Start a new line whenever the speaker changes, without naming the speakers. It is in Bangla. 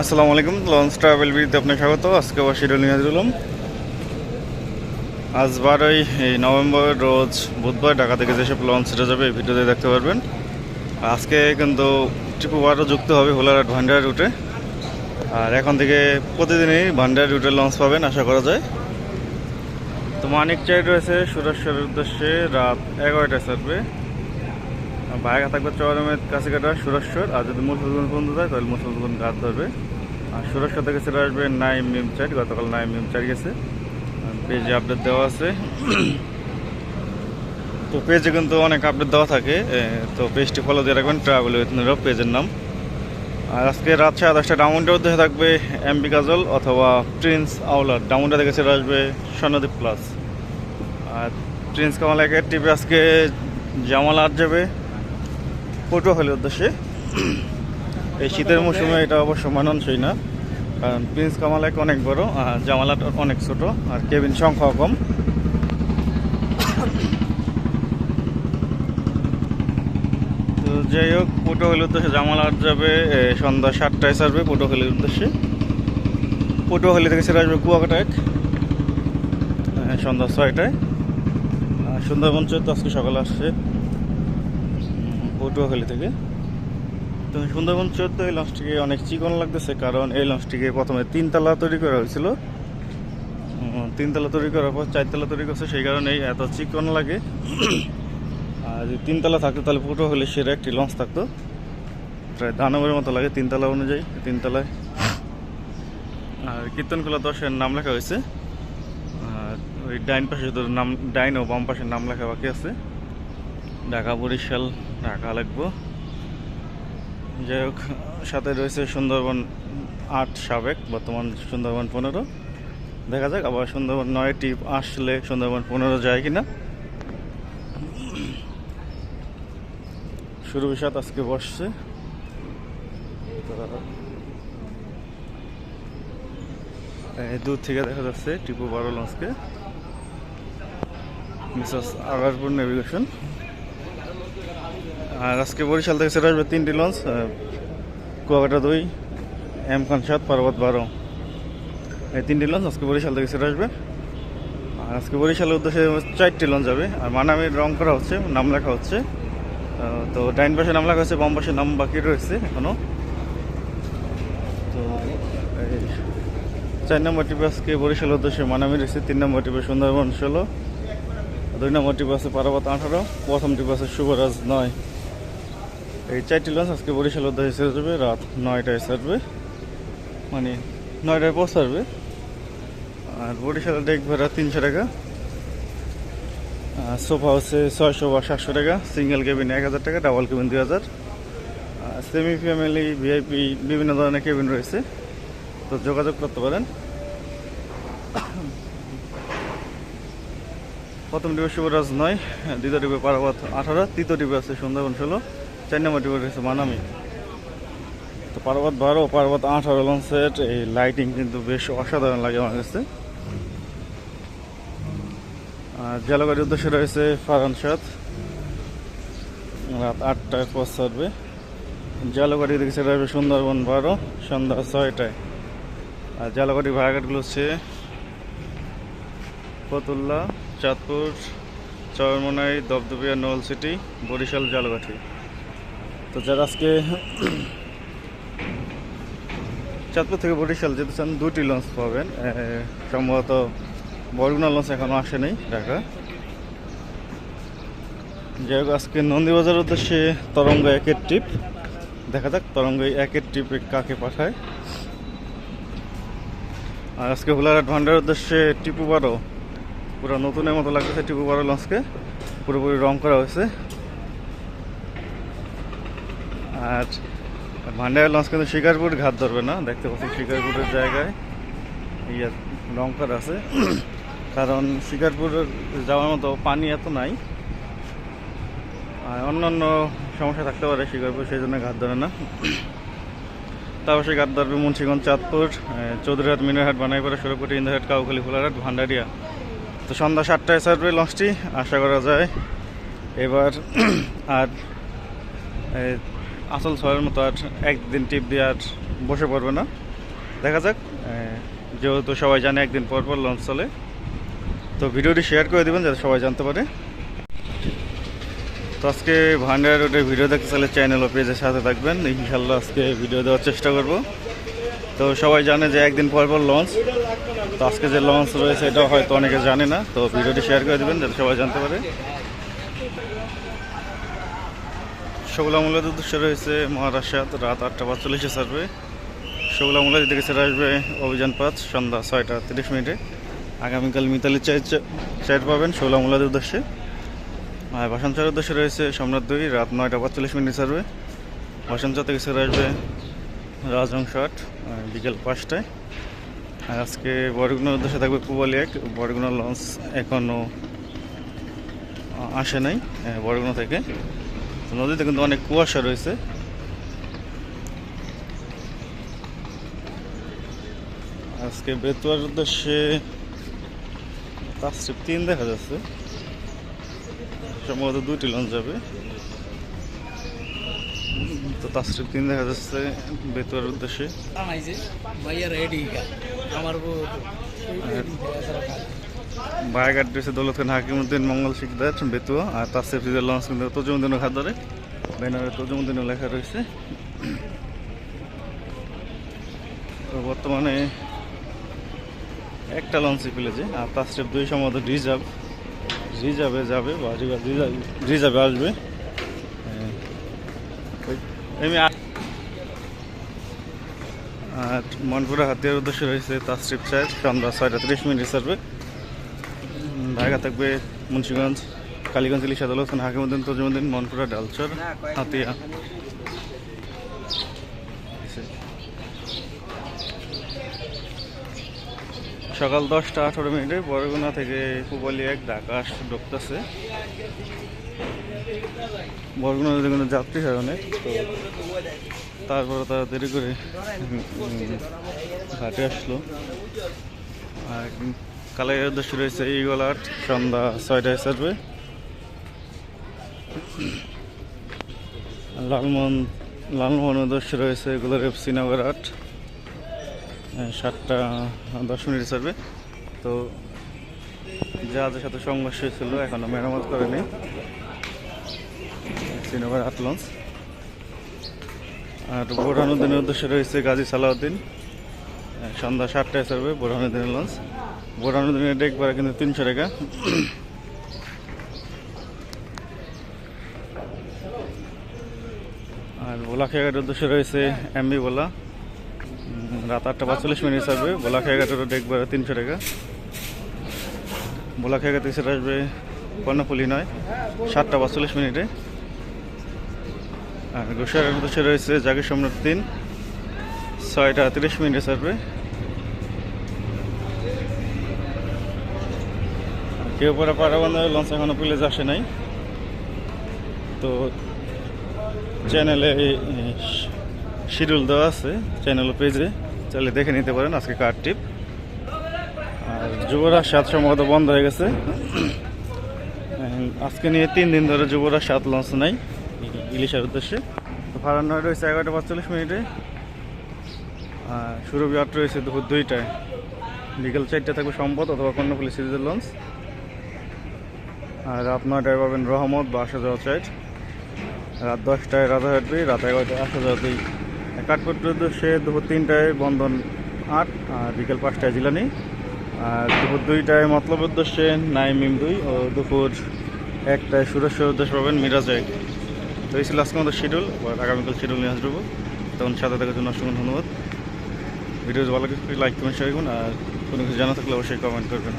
আসসালামু আলাইকুম লঞ্চ ট্রাভেল বিতে আপনাকে স্বাগত। আজকে আবার শিডিউল নিয়ে দিলাম আজ বারোই, এই নভেম্বর, রোজ বুধবার ঢাকা থেকে যেসব লঞ্চ ছেড়ে যাবে, এই ভিডিওতে দেখতে পারবেন। আজকে কিন্তু টিপু বারো যুক্ত হবে হোলারহাট ভান্ডার রুটে আর এখন থেকে প্রতিদিনই ভান্ডার রুটে লঞ্চ পাবেন, আশা করা যায়। তো মানিক চাই রয়েছে, সুরেশ্বরের উদ্দেশ্যে রাত এগারোটায় ছাড়বে। বাইরে থাকবে চরমের কাছে কাটা সুরেশ্বর, আর যদি মুসলমান পর্যন্ত যায় তাহলে মুসলমান ঘাট ধরবে। আর সুরেশ্বর থেকে চলে আসবে নাইম মিম চার গতকাল নাইম মিম চার গেছে পেজে আপডেট দেওয়া আছে। তো পেজে কিন্তু অনেক আপডেট দেওয়া থাকে। তো পেজটি ফলো দিয়ে রাখবেন ট্রাভেল উইথ নীরব পেজের নাম। আর আজকে রাত সাড়ে দশটা ডাউনটার উদ্দেশ্যে থাকবে এমবি কাজল অথবা প্রিন্স আউলার ডাউনটা থেকে চলে আসবে স্বর্ণদীপ প্লাস আর প্রিন্স কামাল একের টিপে আজকে জামাল আট যাবে। পটুয়াখালীর উদ্দেশ্যে। এই শীতের মৌসুমে এটা অবশ্য মানানসই না, কারণ প্রিন্স কামাল এক অনেক বড়, আর জামালাট অনেক ছোট, আর কেবিন সংখ্যাও কম। তো যাই হোক পটুয়াখালীর উদ্দেশ্যে জামালাট যাবে সন্ধ্যা সাতটায় ছাড়বে পটুয়াখালীর উদ্দেশ্যে। পটুয়াখালী থেকে ছেড়ে আসবে কুয়াকাটা এক সন্ধ্যা ছয়টায়। সুন্দরবন চৈত্র আজকে সকালে আসছে পটুয়াখালী থেকে। তো সুন্দরবন চোদ্দ এই লঞ্চটিকে অনেক চিকন লাগতেছে, কারণ এই লঞ্চটিকে প্রথমে তিনতলা তৈরি করা হয়েছিল। তিনতলা তৈরি করার পর চারতলা তৈরি করছে, সেই কারণেই এত চিকন লাগে। আর যদি তিনতলা থাকতো, তাহলে পটুয়াখালী সেরা একটি লঞ্চ থাকতো। প্রায় দানবের মতো লাগে তিনতলা অনুযায়ী, তিনতলায়। আর কীর্তনখোলা দশের নাম লেখা হয়েছে। আর ওই ডাইন পাশে শুধু নাম, ডাইন ও বাম পাশের নাম লেখা বাকি আছে। ঢাকা বরিশাল, ঢাকা লাগবো। যাই হোক, সাথে রয়েছে সুন্দরবন আট সাবেক, বর্তমান সুন্দরবন পনেরো। দেখা যাক, আবার সুন্দরবন নয় টিপ আসলে সুন্দরবন পনেরো যায় কিনা। শুরু বিষাদ আজকে বসছে। দূর থেকে দেখা যাচ্ছে টিপু বারো লঞ্চকে। Mrs আগারপুর navigation. আর আজকে বরিশাল থেকে সেটা আসবে তিনটি লঞ্চ কুয়াকাটা দুই, এম খান সাত পার্বত বারো। এই তিনটি লঞ্চ আজকে বরিশাল থেকে সেটা আসবে। আর আজকে বরিশালের উদ্দেশ্যে চারটি লঞ্চ যাবে। আর মানামির রং করা হচ্ছে, নাম লেখা হচ্ছে। তো ডাইন পাশে নাম লেখা হচ্ছে, বাম পাশে নাম বাকি রয়েছে এখনও তো চার নম্বর টিপে আজকে বরিশালের উদ্দেশ্যে মানামি রয়েছে, তিন নম্বর টিপে সুন্দরবন ষোলো, দুই নম্বর টিপ আছে পারাবত আঠারো, প্রথম টিপ আছে শুভরাজ নয়। এই চারটি লঞ্চ আজকে বরিশাল উদ্দেশ্যে ছেড়ে যাবে, রাত নয়টায় ছাড়বে। মানে নয়টায় পৌঁছাবে। আর বরিশালের ডেক ভাড়া তিনশো টাকা। সোফা হচ্ছে ছয়শো বা সাতশো টাকা, সিঙ্গেল কেবিন এক হাজার টাকা, ডাবল কেবিন দুই হাজার। সেমি ফ্যামিলি ভিআইপি বিভিন্ন ধরনের কেবিন রয়েছে। তো যোগাযোগ করতে পারেন। প্রথম ডিবে শুভরাজ নয় দ্বিতীয় ডিবে পারাবত আঠারো, তৃতীয় ডিবে আছে সুন্দরবন ষোলো। চার নম্বর ডিবে রয়েছে মানামি। তো পার্বত বারো, পার্বত আঠারো লঞ্চের এই লাইটিং কিন্তু বেশ অসাধারণ লাগে আমার কাছে। আর জলগাড়ির উদ্দেশ্যে রয়েছে ফারান সাত রাত আটটায় পথ ছাড়বে। জলগাড়ি দেখছে রয়েছে সুন্দরবন বারো, সন্ধ্যা ছয়টায়। আর জলগাড়ির ভাড়াঘাটগুলো হচ্ছে ফতুল্লা, চাঁদপুর, চরমনাই, দবদবিয়া নল সিটি বরিশাল জালগাঠি তো যারা আজকে চাঁদপুর থেকে বরিশাল যেতে চান দুটি লঞ্চ পাবেন। সম্ভবত বরগুনা লঞ্চ এখনও আসেনি ঢাকা। যাই হোক, আজকে নন্দীবাজার উদ্দেশ্যে তরঙ্গ একের টিপ। দেখা যাক তরঙ্গ একের টিপে কাকে পাঠায়। আর আজকে হুলারহাট ভান্ডার উদ্দেশ্যে টিপু বারো। পুরো নতুনের মতো লাগতেছে টিপু বারো লঞ্চকে পুরোপুরি রং করা হয়েছে। আর ভান্ডারের লঞ্চ কিন্তু শিকারপুর, ঘাট ধরবে না। দেখতে পাচ্ছি শিকারপুরের জায়গায়। ইয়ার লঙ্কার আছে। কারণ শিকারপুর যাওয়ার মতো পানি এত নাই। আর অন্যান্য সমস্যা থাকতে পারে শিকারপুর, সেই জন্য ঘাট ধরে না। তারপর সেই ঘাট ধরবে মুন্সিগঞ্জ, চাঁদপুর চৌধুরীহাট, মিনারহাট, বানাইপাড়া সরকুটি ইন্দারহাট, কাউখালী, ফুলারহাট, ভান্ডারিয়া। তো সন্ধ্যা সাতটায় ছাড়বে লঞ্চটি, আশা করা যায়। এবার, আর আসল ছয়ের মতো আর একদিন টিপ দিয়ে আর বসে পড়বে না। দেখা যাক যেহেতু সবাই জানে একদিন পর পর লঞ্চ চলে। তো ভিডিওটি শেয়ার করে দেবেন যাতে সবাই জানতে পারে। তো আজকে ভান্ডার রোডের ভিডিও দেখতে চাইলে চ্যানেল ও পেজের সাথে থাকবেন। ইনশাল্লাহ আজকে ভিডিও দেওয়ার চেষ্টা করব। তো সবাই জানে যে একদিন পর পর লঞ্চ তো আজকে যে লঞ্চ রয়েছে, এটা হয়তো অনেকে জানে না। তো ভিডিওটি শেয়ার করে দেবেন যাতে সবাই জানতে পারে। শগুলা মূল্যের উদ্দেশ্যে রয়েছে মহারাষ্ট্র রাত আটটা পাঁচচল্লিশে সার্ভে মূল্য দিকে ছেড়ে আসবে অভিযান পাঁচ সন্ধ্যা ছয়টা তিরিশ মিনিটে। আগামীকাল মিতালি চাই চাইট পাবেন শগুলা মূল্যের উদ্দেশ্যে। আর ভাষাঞ্চার উদ্দেশ্যে রয়েছে সম্রাট দুই, রাত নয়টা পাঁচচল্লিশ মিনিট সার্ভে ভাষাঞ্চা থেকে ছেড়ে আসবে রাজহংস আট বিকেল পাঁচটায়। আর আজকে বরগুনার উদ্দেশ্যে থাকবে পুবালি এক। বরগুনা লঞ্চ এখনও আসে নাই বরগুনা থেকে। নদীতে কিন্তু অনেক কুয়াশা রয়েছে। আজকে বেতুয়ার উদ্দেশ্যে তাস্ট্রিপ তিন দেখা যাচ্ছে। সম্ভবত দুটি লঞ্চ যাবে। তো তাস্ট্রিপ তিন দেখা যাচ্ছে বেতুয়ার উদ্দেশ্যে।
আমার
বায়াঘাট রয়েছে দৌলত খান হাকিমুদ্দিন মঙ্গল শিকদার, বেতুয়া আর তাস্ট্রিপ তিনের লঞ্চ কিন্তু তজুমুদ্দিন খাত ধরে। ব্যানারে তজুমুদ্দিনও লেখা রয়েছে। তো বর্তমানে একটা লঞ্চই ফেলেছে আর তার তাস্ট্রিপ দুই সম্ভবত রিজার্ভ। রিজার্ভে যাবে বা রিজার্ভে আসবে। হ্যাঁ। এমনি আর মনপুরা হাতিয়ার উদ্দেশ্যে রয়েছে তাস্ট্রিপ চার সন্ধ্যা ছয়টা তিরিশ মিনিট হিসাবে ঢাকা থাকবে মুন্সিগঞ্জ, কালীগঞ্জ, ইলিশ আদালত হাকিমুদ্দিন তজুমুদ্দিন মনপুরা ডালচর, হাতিয়া। সকাল দশটা আঠারো মিনিটে বরগুনা থেকে পুবালি এক ঢাকা ঢুকতেছে। বরগুনা নদীতে কিন্তু যাত্রী হয় অনেক, তো তারপরে তারা দেরি করে ঘাটে আসলো। আর কালাইয়ের উদ্দেশ্য রয়েছে ইগল আট সন্ধ্যা ছয়টায় সারবে লালমোহন লালমোহন উদ্দেশ্য রয়েছে এগুলোর শ্রীনগর আট। আহ, সাতটা দশ মিনিট সারবে তো জাহাজের সাথে সংঘর্ষ হয়েছিল এখনও মেরামত করেনি। শ্রীনগর আট লঞ্চ আর বোরহানুদ্দিনের উদ্দেশ্যে রয়েছে গাজী সালাউদ্দিন। সন্ধ্যা সাতটায় সারবে বোরহানুদ্দিনের লঞ্চ বোরহানুদ্দিনের ডেক ভাড়া কিন্তু তিনশো টাকা। আর ভোলা খেয়াঘাটের উদ্দেশ্যে রয়েছে এমবি উম, রাত আটটা পাঁচচল্লিশ মিনিট ভোলা খেয়াঘাটেরও ডেক ভাড়া তিনশো টাকা। খেয়াঘাট থেকে সেটা আসবে কর্ণফুলি নয় সাতটা পাঁচচল্লিশ মিনিটে। আর গোসারের উদ্দেশ্যে রয়েছে জাগির সম্রাট তিন ছয়টা তিরিশ মিনিটে সারবে কেউ পরে পাড়াবান্ধার লঞ্চ এখনও প্লেজ আসে নাই। তো চ্যানেলে শিডিউল দেওয়া আছে চ্যানেল পেজে চাইলে দেখে নিতে পারেন আজকে কার টিপ আর যুবরাজ সাত সম্ভবত বন্ধ হয়ে গেছে। আজকে নিয়ে তিন দিন ধরে যুবরাজ সাত লঞ্চ নাই, ইলিশের উদ্দেশ্যে। তো ভাড়া নয় রয়েছে এগারোটা পাঁচচল্লিশ মিনিটে। আর সুরভি আট রয়েছে দুপুর দুইটায়। বিকেল চারটে থাকবে সম্পদ অথবা কর্ণফুলি সিরিজের লঞ্চ। আর রাত নয়টায় পাবেন রহমত বা আসা যাওয়া চাইট রাত দশটায় রাজাহাটবি, রাত এগারোটায় আসা যাওয়া দুই কাঠপট্র উদ্দেশ্যে দুপুর তিনটায় বন্ধন আট, আর বিকেল পাঁচটায় জিলানি। আর দুপুর দুইটায় মতলব উদ্দেশ্যে নাইমিম দুই ও দুপুর একটায় সুরেশ্বর উদ্দেশ্যে পাবেন মিরাজ এক। তো এই ছিল আজকে আমাদের শিডিউল আগামীকাল শিডিউল নিয়ে আসব। তখন সাথে থাকার জন্য অসংখ্য ধন্যবাদ। ভিডিও ভালো কিছু লাইক কমেন্ট শেয়ার করুন, আর কোনো কিছু জানা থাকলে অবশ্যই কমেন্ট করবেন।